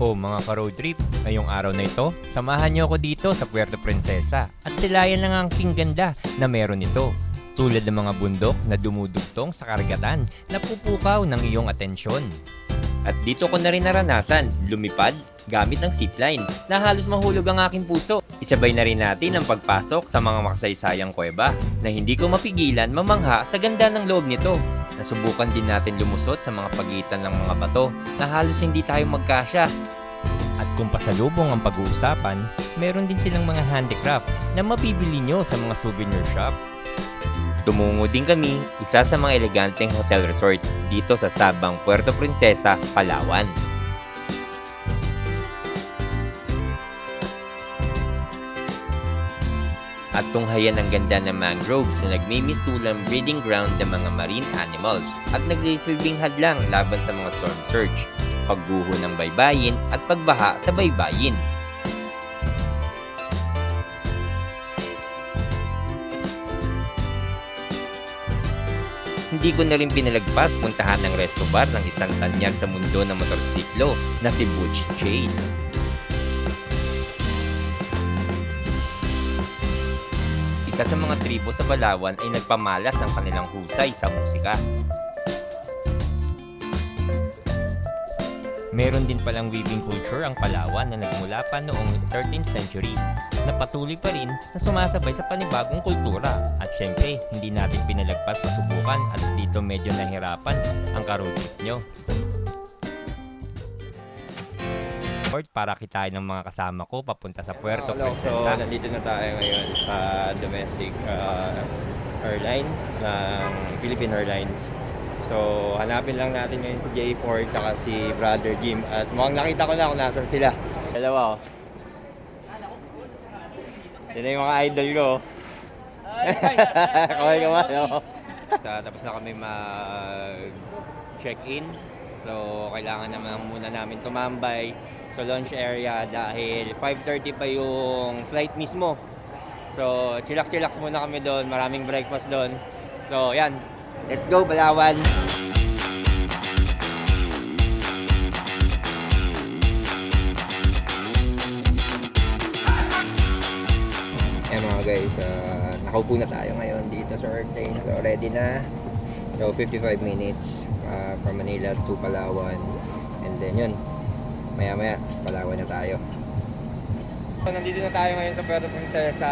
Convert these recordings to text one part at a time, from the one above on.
O mga ka-road trip, ngayong araw na ito, samahan niyo ako dito sa Puerto Princesa at silayan lang ang king ganda na meron ito. Tulad ng mga bundok na dumudugtong sa karagatan na pupukaw ng iyong atensyon. At dito ko na rin naranasan, lumipad gamit ng zipline na halos mahulog ang aking puso. Isabay na rin natin ang pagpasok sa mga makasaysayang kuweba na hindi ko mapigilan mamangha sa ganda ng loob nito. Nasubukan din natin lumusot sa mga pagitan ng mga bato na halos hindi tayo magkasya. At kung pasalubong ang pag-uusapan, meron din silang mga handicraft na mabibili nyo sa mga souvenir shop. Tumungo din kami isa sa mga eleganteng hotel resort dito sa Sabang, Puerto Princesa, Palawan. At tunghayan ang ganda ng mangroves na nagmimistulang breeding ground ng mga marine animals at nagsisilbing hadlang laban sa mga storm surge, pagguho ng baybayin at pagbaha sa baybayin. Hindi ko na rin pinalagpas puntahan ng resto bar ng isang tanyag sa mundo ng motorsiklo na si Butch Chase. Isa sa mga tribo sa Palawan ay nagpamalas ng kanilang husay sa musika. Meron din palang weaving culture ang Palawan na nagmula pa noong 13th century na patuloy pa rin na sumasabay sa panibagong kultura. At syempre, hindi natin pinalagpas masubukan at dito medyo nahirapan ang trip nyo. Port para kitain ng mga kasama ko papunta sa Puerto Hello, so Princesa. nandito na tayo ngayon sa domestic uh, airline ng Philippine Airlines. So, hanapin lang natin ngayon si J4 tsaka si Brother Jim at mukhang nakita ko na kung nasan sila. Dalawa oh. Sila yung mga idol ko. Okay ka man, no? Tapos na kami mag-check-in. So, kailangan naman muna namin tumambay sa launch area dahil 5.30 pa yung flight mismo. So, chillax-chillax muna kami doon. Maraming breakfast doon. So, yan. Let's go, Palawan! Ayan mga guys, uh, nakaupo na tayo ngayon dito sa airplane. So, ready na. So, 55 minutes uh, from Manila to Palawan. And then yun, maya maya, sa Palawan na tayo. So, nandito na tayo ngayon sa Puerto Princesa.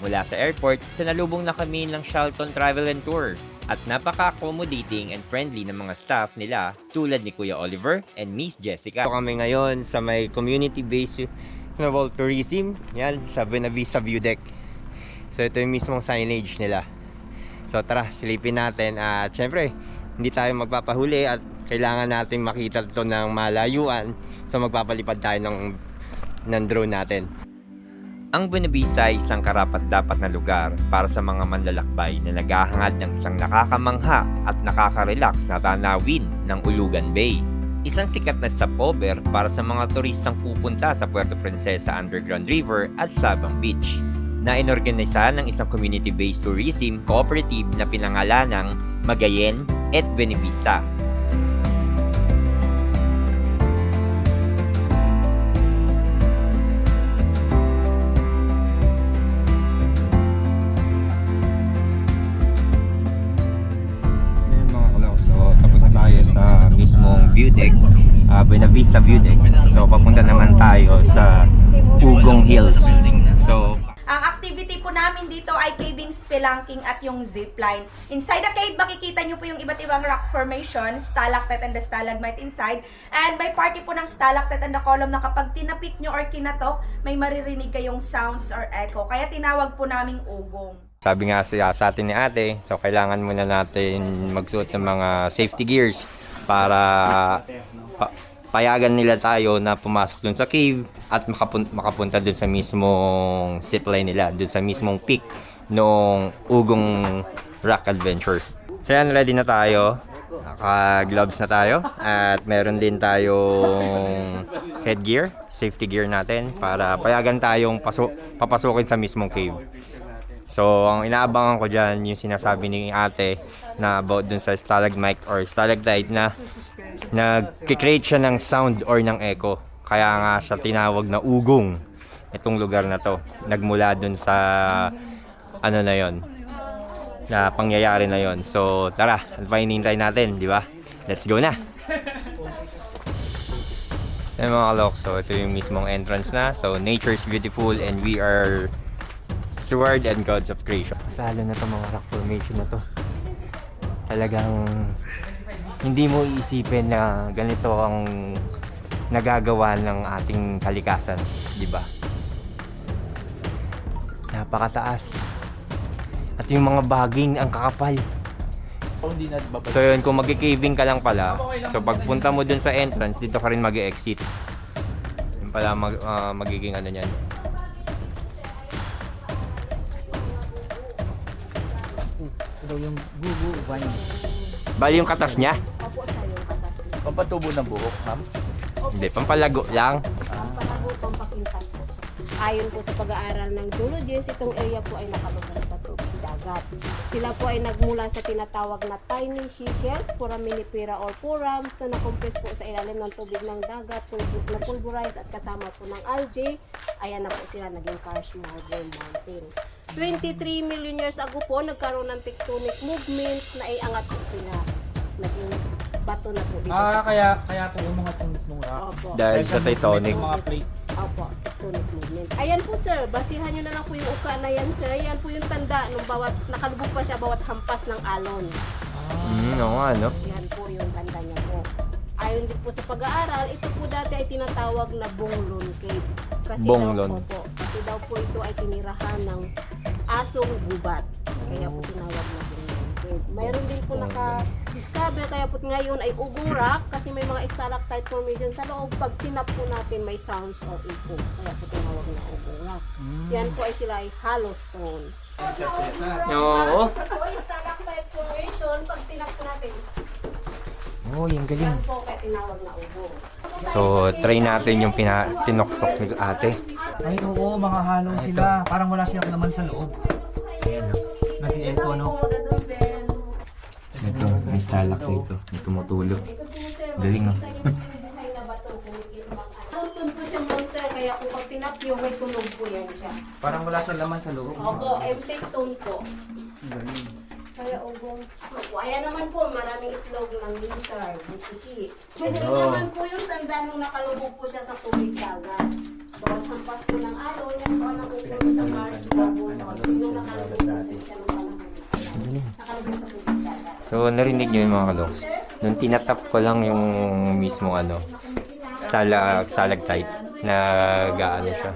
Mula sa airport, sinalubong na kami ng Shelton Travel and Tour at napaka-accommodating and friendly ng mga staff nila tulad ni Kuya Oliver and Miss Jessica. Kami ngayon sa may community-based travel tourism, yan, sa Buenavista View Deck. So ito yung mismong signage nila. So tara, silipin natin at syempre, hindi tayo magpapahuli at kailangan natin makita ito ng malayuan. So magpapalipad tayo ng, ng drone natin. Ang Buenavista ay isang karapat-dapat na lugar para sa mga manlalakbay na naghahangad ng isang nakakamangha at nakaka-relax na tanawin ng Ulugan Bay. Isang sikat na stopover para sa mga turistang pupunta sa Puerto Princesa Underground River at Sabang Beach na inorganisa ng isang community-based tourism cooperative na pinangalan ng Magayen et Buenavista. Vista view deck. So, papunta naman tayo sa Ugong Hills. So, Ang activity po namin dito ay caving, spelunking at yung zipline. Inside the cave, makikita nyo po yung iba't ibang rock formation, stalactite and the stalagmite inside. And by party po ng stalactite and the column na kapag tinapik nyo or kinatok, may maririnig kayong sounds or echo. Kaya tinawag po naming ugong. sabi nga siya sa atin ni ate, so kailangan muna natin magsuot ng mga safety gears para pa- payagan nila tayo na pumasok dun sa cave at makapun- makapunta dun sa mismong zipline nila, dun sa mismong peak nung ugong rock adventure. So yan, ready na tayo. Naka-gloves na tayo at meron din tayong headgear, safety gear natin para payagan tayong paso- papasukin sa mismong cave. So, ang inaabangan ko dyan, yung sinasabi ni ate na about dun sa stalagmite or stalactite na nag-create siya ng sound or ng echo. Kaya nga siya tinawag na ugong itong lugar na to. Nagmula dun sa ano na yon na pangyayari na yon. So tara, ano pa natin, di ba? Let's go na! Ayan mga kalok, so ito yung mismong entrance na. So nature's beautiful and we are steward and gods of creation. Masalo na to mga rock formation na to. Talagang hindi mo iisipin na ganito ang nagagawa ng ating kalikasan, di ba? Napakataas. At yung mga baging ang kakapal. So yun, kung magki-caving ka lang pala, so pagpunta mo dun sa entrance, dito ka rin mag exit Yun pala mag, ah, magiging ano yan. Ito yung gugu wine. Bali yung katas niya? Pampatubo ng buhok, ma'am. Hindi, pampalago lang. Ayon po sa pag-aaral ng geologist, itong area po ay nakalugar sa tubig dagat. Sila po ay nagmula sa tinatawag na tiny seashells, foraminifera or forams na nakompress po sa ilalim ng tubig ng dagat, pulbu- na pulverize at kasama po ng algae. Ayan na po sila naging karst marble mountain. 23 million years ago po, nagkaroon ng tectonic movement na iangat po sila. Naging bato na po dito. Ah, kaya kaya po yung mga rock. Opo. Dahil sa tectonic. Mga plates. Opo, tectonic movement. Ayan po sir, basihan nyo na lang po yung uka na yan sir. Ayan po yung tanda nung bawat, nakalubog pa siya bawat hampas ng alon. Hmm, oo nga, no? Yan po yung tanda niya po. Ayon din po sa pag-aaral, ito po dati ay tinatawag na Bonglon Cave. Kasi Bonglon. Daw, po, kasi daw po ito ay tinirahan ng asong gubat. Kaya po tinawag na Cave. Mayroon din po naka-discover, kaya po ngayon ay ugurak kasi may mga stalactite formation sa loob. Pag tinap po natin may sounds of echo. Kaya po tinawag na ugurak. Yan po ay sila ay hollow stone. Oo. Ito ay stalactite formation. Pag tinap po natin, Oh, yung galing. yan po kaya tinawag na ugo. So, try natin yung pina tinoktok ni ate. Ay, oo, mga halo sila. Parang wala silang naman sa loob. Ayan, Nag-echo, no? Ito, may stalactite dito. May tumutulo. Galing, ah. Houston po siya monster, kaya kung pag tinap nyo, may tunog po yan siya. Parang wala silang laman sa loob. Opo, empty stone po. Kaya ugong. Opo, ayan naman po, maraming itlog ng lizard, butiki. Ganyan naman po yung tanda nung nakalubog po siya sa tubig dagat. Bawat hampas po ng araw, yan ang nakukulo sa Mars, Babo, yung nakalubog po siya ng panahon. Nakalubog sa tubig dagat. So, narinig nyo yung mga kaloks. Nung tinatap ko lang yung mismo ano, stalag, stalactite na gaano siya.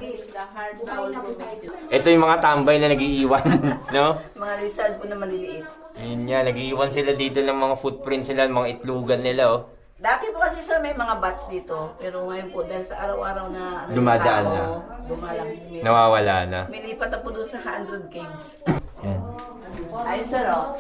Ito yung mga tambay na nag-iiwan, no? Mga lizard po na maliliit. Ayun nga, nag-iiwan sila dito ng mga footprints nila, mga itlugan nila, oh. Dati po kasi sir may mga bats dito. Pero ngayon po dahil sa araw-araw na ano, Dumadaan na. Dumalang. May, Nawawala na. may lipat na po doon sa 100 caves. Yan. Ayun sir oh.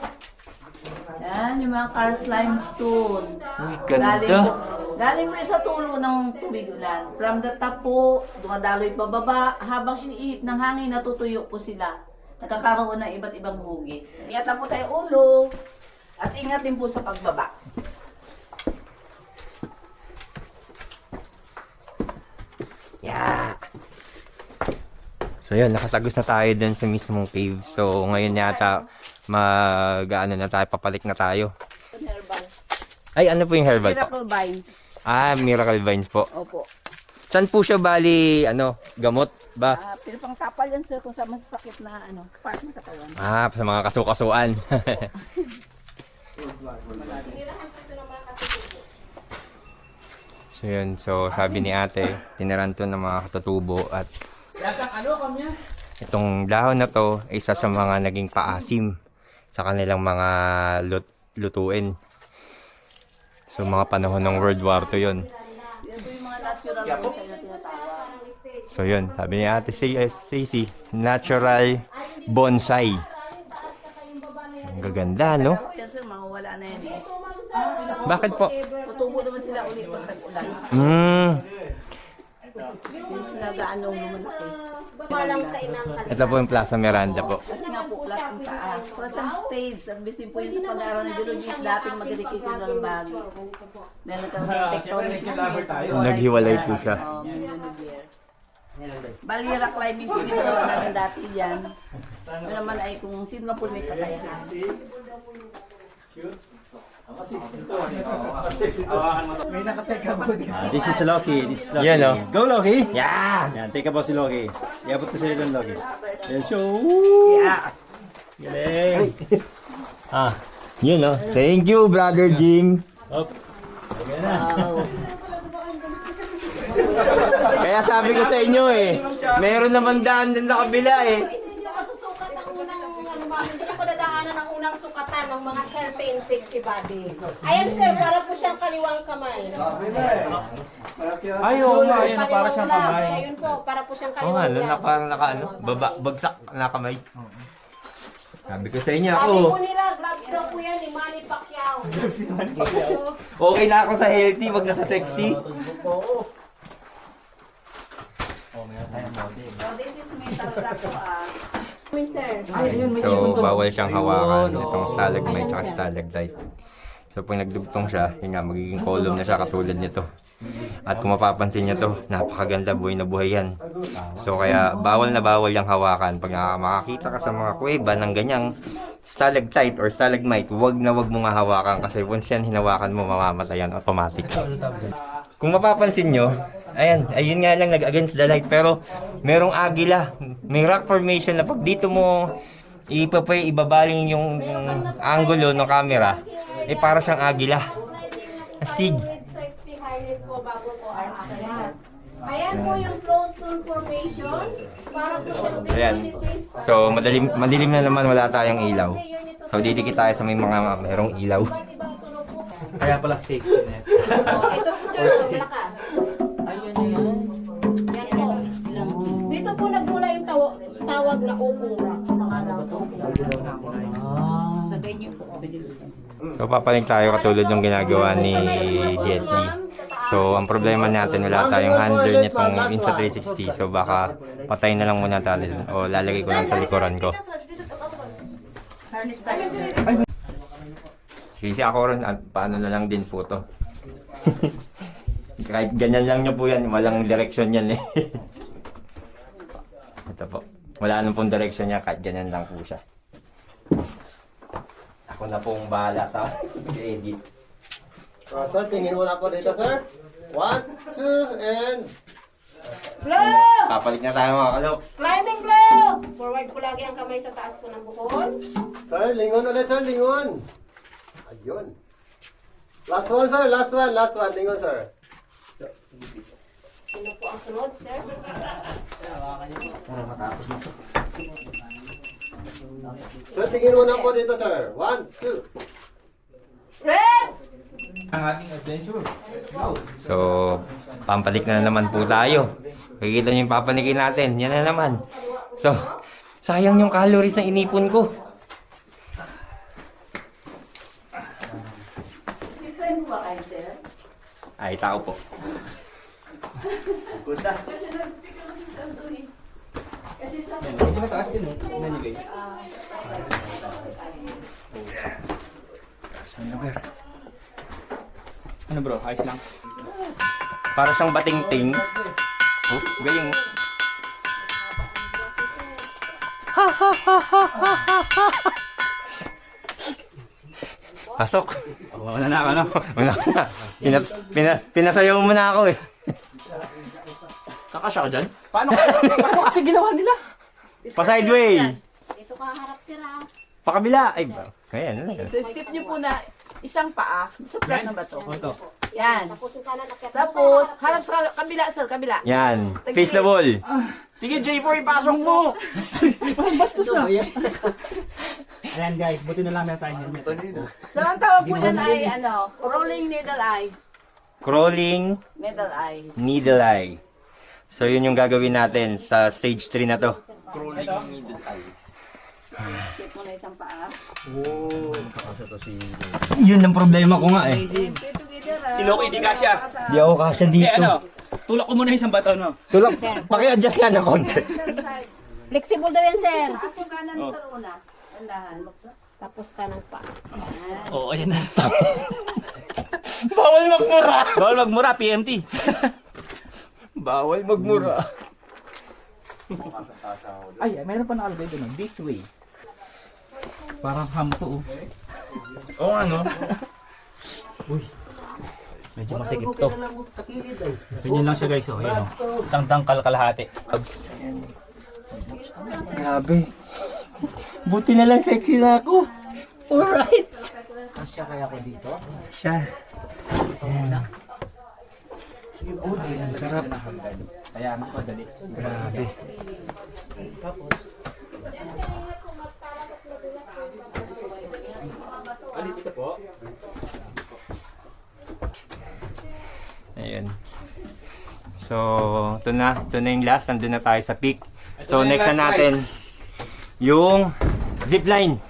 Yan, yung mga karst limestone. Uy, Galing ganda. po, galing po sa tulo ng tubig ulan. From the top po, dumadaloy pababa. Habang iniihip ng hangin, natutuyo po sila. Nagkakaroon ng iba't ibang hugis. Ingatan po tayo ulo. At ingat din po sa pagbaba. Yeah! So yun, nakatagos na tayo dun sa mismong cave. So ngayon yata mag ano na tayo, papalik na tayo. Herbal. Ay, ano po yung herbal po? Miracle vines. Ah, Miracle Vines po. Opo. Saan po siya bali, ano, gamot ba? Ah, pero pang tapal yan sir kung sa masasakit na ano, part ng katawan. Ah, sa mga kasukasuan. so yun, so sabi ni ate, tinaran to ng mga katutubo at ano, kamya? itong dahon na to isa sa mga naging paasim sa kanilang mga lut- lutuin. So mga panahon ng World War II yun. So yun, sabi ni ate Stacy, natural bonsai. Ang gaganda, no? Yan sir, mawawala na yan eh. Bakit po? Tutubo naman sila ulit pag tag-ulan. Mm, Yung sila gaanong lumalaki. Walang sa inang ito po yung Plaza Miranda po. Kasi nga po, flat ang taas. Present stage, ang din po yun sa pag-aaral ng geologist, dating magdidikito ng bagay. Dahil nagkaroon ng tectonic plate. Naghiwalay po siya. Oo, million of years. Bali, rock climbing po ginagawa namin dati yan. Yun naman ay kung sino po may kakayahan. May nakateka din. This is Loki. This is Loki. Yan, oh. Go, Loki! Yeah! Yan, take a boss si Loki. Iabot ko sa'yo doon, Loki. Yan, show! Yeah! Galing! Ah, yun oh. Thank you, Brother Jing. Up. Na. Kaya sabi ko sa inyo eh, meron naman daan din sa kabila eh. Hindi nyo masusukat ang unang, ano ma'am, hindi nyo nadaanan ang unang sukatan ng mga healthy and sexy body. Ayan sir, para po siyang kaliwang kamay. Ay, oo nga, ayun, para Kaliwang siyang kamay. Ayun po, para po siyang Oo kaliwang nga, no, na gloves. parang naka ano, baba, bagsak na kamay. Sabi ko sa inyo ako, Sabi po nila, gloves daw po yan ni Manny Pacquiao. okay na ako sa healthy, wag na sa sexy. So this is metal rock po ah. Sir. So, bawal siyang hawakan itong stalagmite at stalactite. So, pag nagdugtong siya, yun nga, magiging column na siya katulad nito. At kung mapapansin niyo to, napakaganda buhay na buhay yan. So, kaya bawal na bawal yung hawakan. Pag makakita ka sa mga kuweba ng ganyang stalactite or stalagmite, wag na wag mo nga hawakan kasi once yan hinawakan mo, mamamatay yan automatic. Kung mapapansin nyo, ayan, ayun nga lang nag-against the light. Pero merong agila, may rock formation na pag dito mo ipapay, ibabaling yung angulo ng camera, eh para siyang agila. Astig. Ayan po yung flowstone formation. Para po siyang Ayan. So, madilim, madilim na naman wala tayong ilaw. So, didikit tayo sa may mga merong ilaw. Kaya pala safety net. Oh, Ito po sir, malakas. So, papaling tayo katulad ng ginagawa ni Jet. So, ang problema natin, wala tayong handle nitong Insta360. So, baka patay na lang muna tayo o lalagay ko lang sa likuran ko. Kasi ako rin, at paano na lang din po to. Kahit ganyan lang nyo po yan, walang direction yan eh. Ito po. Wala nang pong direction niya, kahit ganyan lang po siya. Ako na pong bahala sa edit. Uh, sir, tingin muna ako dito, sir. One, two, and... Flow! Kapalit na tayo mga kaloks. Climbing flow! Forward po lagi ang kamay sa taas po ng bukod. Sir, lingon ulit, sir, lingon. Ayun. Last one, sir. Last one, last one. Lingon, sir. Sino po ang sunod, sir? Sir, tingin muna ako dito, sir. One, two. Red! Ang ating adventure. So, pampalik na naman po tayo. Kikita niyo yung papanikin natin. Yan na naman. So, sayang yung calories na inipon ko. Si friend ba kayo sir? Ay, tao po. Medyo mataas din eh. Tingnan niyo guys. Ano bro, ayos lang. Para siyang bating-ting. Oh, galing. Pasok. Wala na ano. Wala na. Pina, pina, pinasayaw mo na ako eh. Kakasya ka dyan? Paano, paano kasi ginawa nila? Pa sideway. Dito ka harap, sir, ah. Pakabila. Ay, ba? Ayan. So step niyo po na isang paa. Sa flat na ba to? Ito. Yan. Tapos harap sa kabila sir, kabila. Yan. Face the wall. Sige J4, ipasok mo! Bastos na! Ayan guys, buti na lang na tayo helmet. So ang tawag po dyan ay ano, rolling needle eye. Crawling Needle eye. needle eye. So, yun yung gagawin natin sa stage 3 na to. Step mo na isang paa. Yun ang problema ko nga eh. Ah. Si Loki, di kasya. Di ako kasya Eh dito. ano, tulak ko muna isang bato no. Tulak, paki-adjust nga ng konti. Flexible daw yan, sir. Taas yung kanan sa una. Dahan-dahan. Tapos kanang pa. Oo, oh, ayan na. Bawal magmura. Bawal magmura, PMT. Bawal magmura. Ay, mayroon pa nakalagay doon. This way. Parang hamto. oh. Oo nga, no? Uy. Medyo masikip to. Ganyan lang siya guys. Oh. Ayan, oh. Isang dangkal kalahati. Abs. Grabe. Buti na lang sexy na ako. Alright. Kasya kaya ako dito? Siya. Ayan. Oh, ang sarap. Kaya mas madali. Grabe. Alit ito po. Ayun. So, ito na. Ito na yung last. Nandun na tayo sa peak. So, next na natin yung zipline.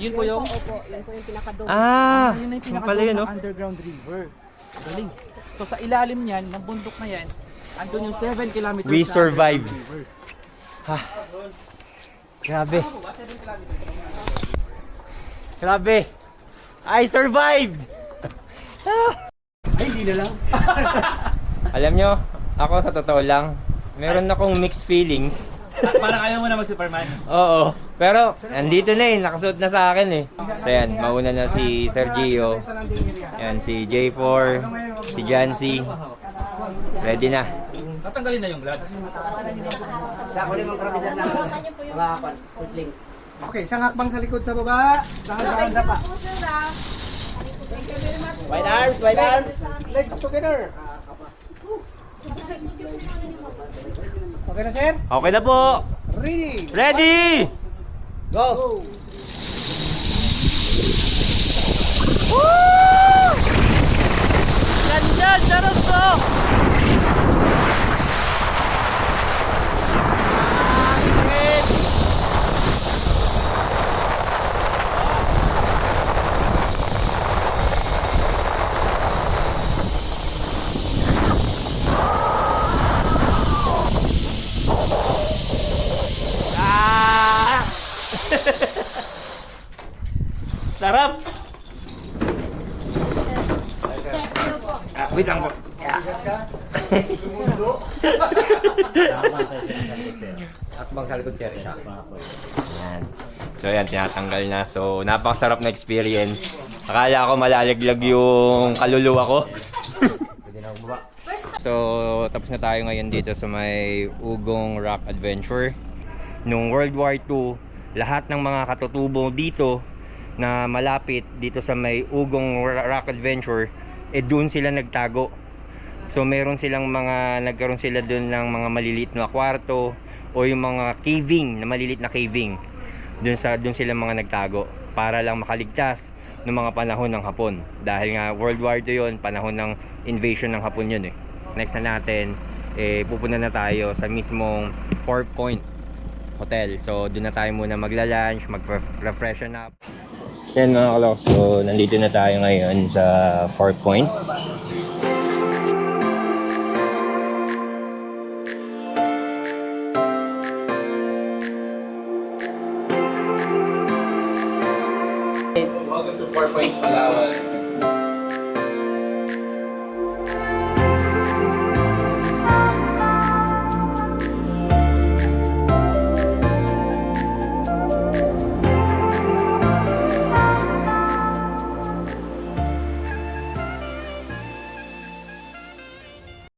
Yun po yung Opo, yun po yung pinakadoon. Ah! yun pala yun, no? underground river. Galing. So sa ilalim niyan, ng bundok na yan, andun yung 7 kilometers We na survive. underground river. Grabe. Grabe. I survived! Ay, hindi na lang. Alam nyo, ako sa totoo lang, meron akong mixed feelings. Parang ayaw mo na mag-Superman. Oo. Pero, andito na eh. Nakasuot na sa akin eh. So yan, mauna na si Sergio. Yan, si J4. Si Jancy. Ready na. Tatanggalin na yung gloves. Okay, isang hakbang sa likod sa baba. Dahan-dahan na pa. Wide arms, wide arms. Legs together. Okay na, sir? Okay na po. Ready? Ready! Go! Ganda! Yan, tinatanggal na. So napakasarap na experience. Akala ko malalaglag yung kaluluwa ko. so tapos na tayo ngayon dito sa may Ugong Rock Adventure. Nung World War II, lahat ng mga katutubo dito na malapit dito sa may Ugong Rock Adventure, eh doon sila nagtago. So meron silang mga nagkaroon sila doon ng mga maliliit na kwarto o yung mga caving, na maliliit na caving. Doon sa doon sila mga nagtago para lang makaligtas ng mga panahon ng Hapon. Dahil nga World War II 'yon, panahon ng invasion ng Hapon 'yun eh. Next na natin eh pupunta na tayo sa mismong Four Point Hotel. So doon na tayo muna magla-lunch, mag-refreshen up. Yan mga kalok, so nandito na tayo ngayon sa Four Point. Welcome to Four Points, Palawan.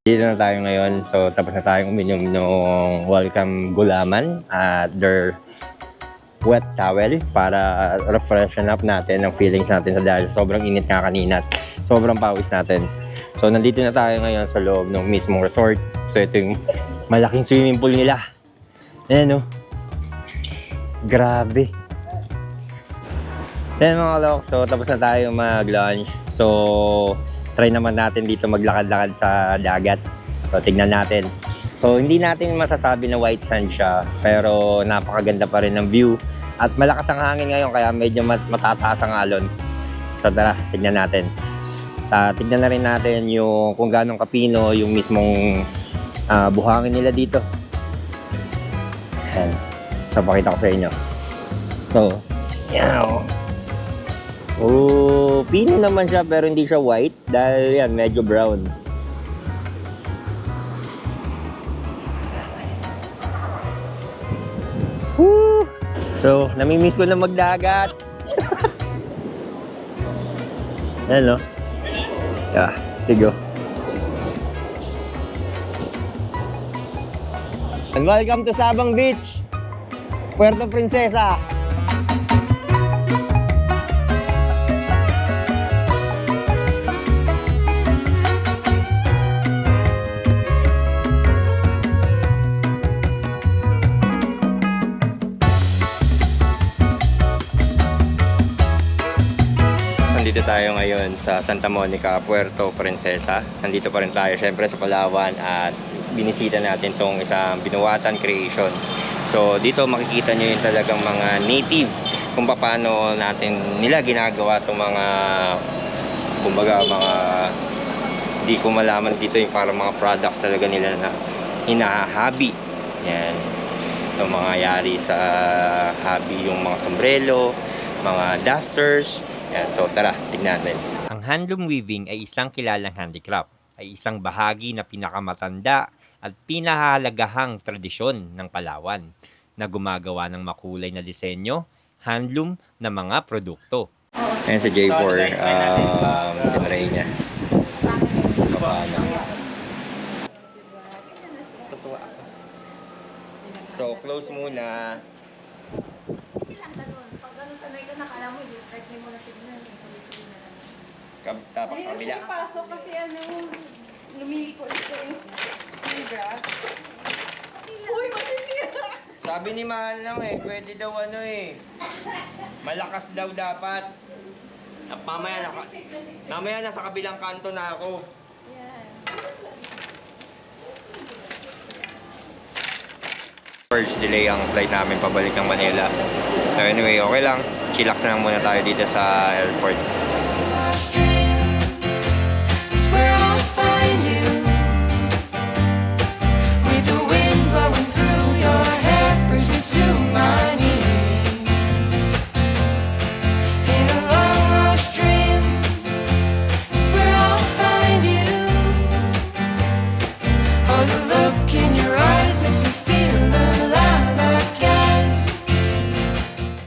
Dito na tayo ngayon. So, tapos na tayong uminom ng welcome gulaman at their wet towel para refreshen up natin ang feelings natin sa dahil sobrang init nga kanina at sobrang pawis natin. So, nandito na tayo ngayon sa loob ng mismong resort. So, ito yung malaking swimming pool nila. Ayan, oh. Grabe. Ayan mga kalok, so tapos na tayo mag-lunch. So, try naman natin dito maglakad-lakad sa dagat. So, tignan natin. So, hindi natin masasabi na white sand siya, pero napakaganda pa rin ng view. At malakas ang hangin ngayon, kaya medyo mat- matataas ang alon. So, tara, tignan natin. Ta tignan na rin natin yung kung gaano kapino yung mismong ah, buhangin nila dito. Ayan. So, pakita ko sa inyo. So, Yan. Oh, pino naman siya pero hindi siya white dahil yan medyo brown. So, namimiss ko na magdagat. Yan no? Yeah, stigo. And welcome to Sabang Beach, Puerto Princesa. Tayo ngayon sa Santa Monica, Puerto Princesa. Nandito pa rin tayo syempre sa Palawan at binisita natin tong isang binuwatan creation. So dito makikita nyo yung talagang mga native kung paano natin nila ginagawa tong mga kumbaga mga di ko malaman dito yung parang mga products talaga nila na hinahabi. Yan. So mga yari sa hobby yung mga sombrero, mga dusters. Yan. So tara, tignan natin. Ang handloom weaving ay isang kilalang handicraft. Ay isang bahagi na pinakamatanda at pinahalagahang tradisyon ng Palawan na gumagawa ng makulay na disenyo, handloom na mga produkto. Ayan si J4, um, tinry niya. Ako. So, close muna. Nakala mo, hindi kahit hindi mo na tignan. eh, tuloy-tuloy na lang. Kap- Tapos kabila. pasok kasi ano, lumili ko dito yung grass. Uy, masisira! Sabi ni Mahal lang eh, pwede daw ano eh. Malakas daw dapat. Ah, Mamaya, naka, mamaya nasa kabilang kanto na ako. First delay ang flight namin pabalik ng Manila. So anyway, okay lang. Chillax na lang muna tayo dito sa airport.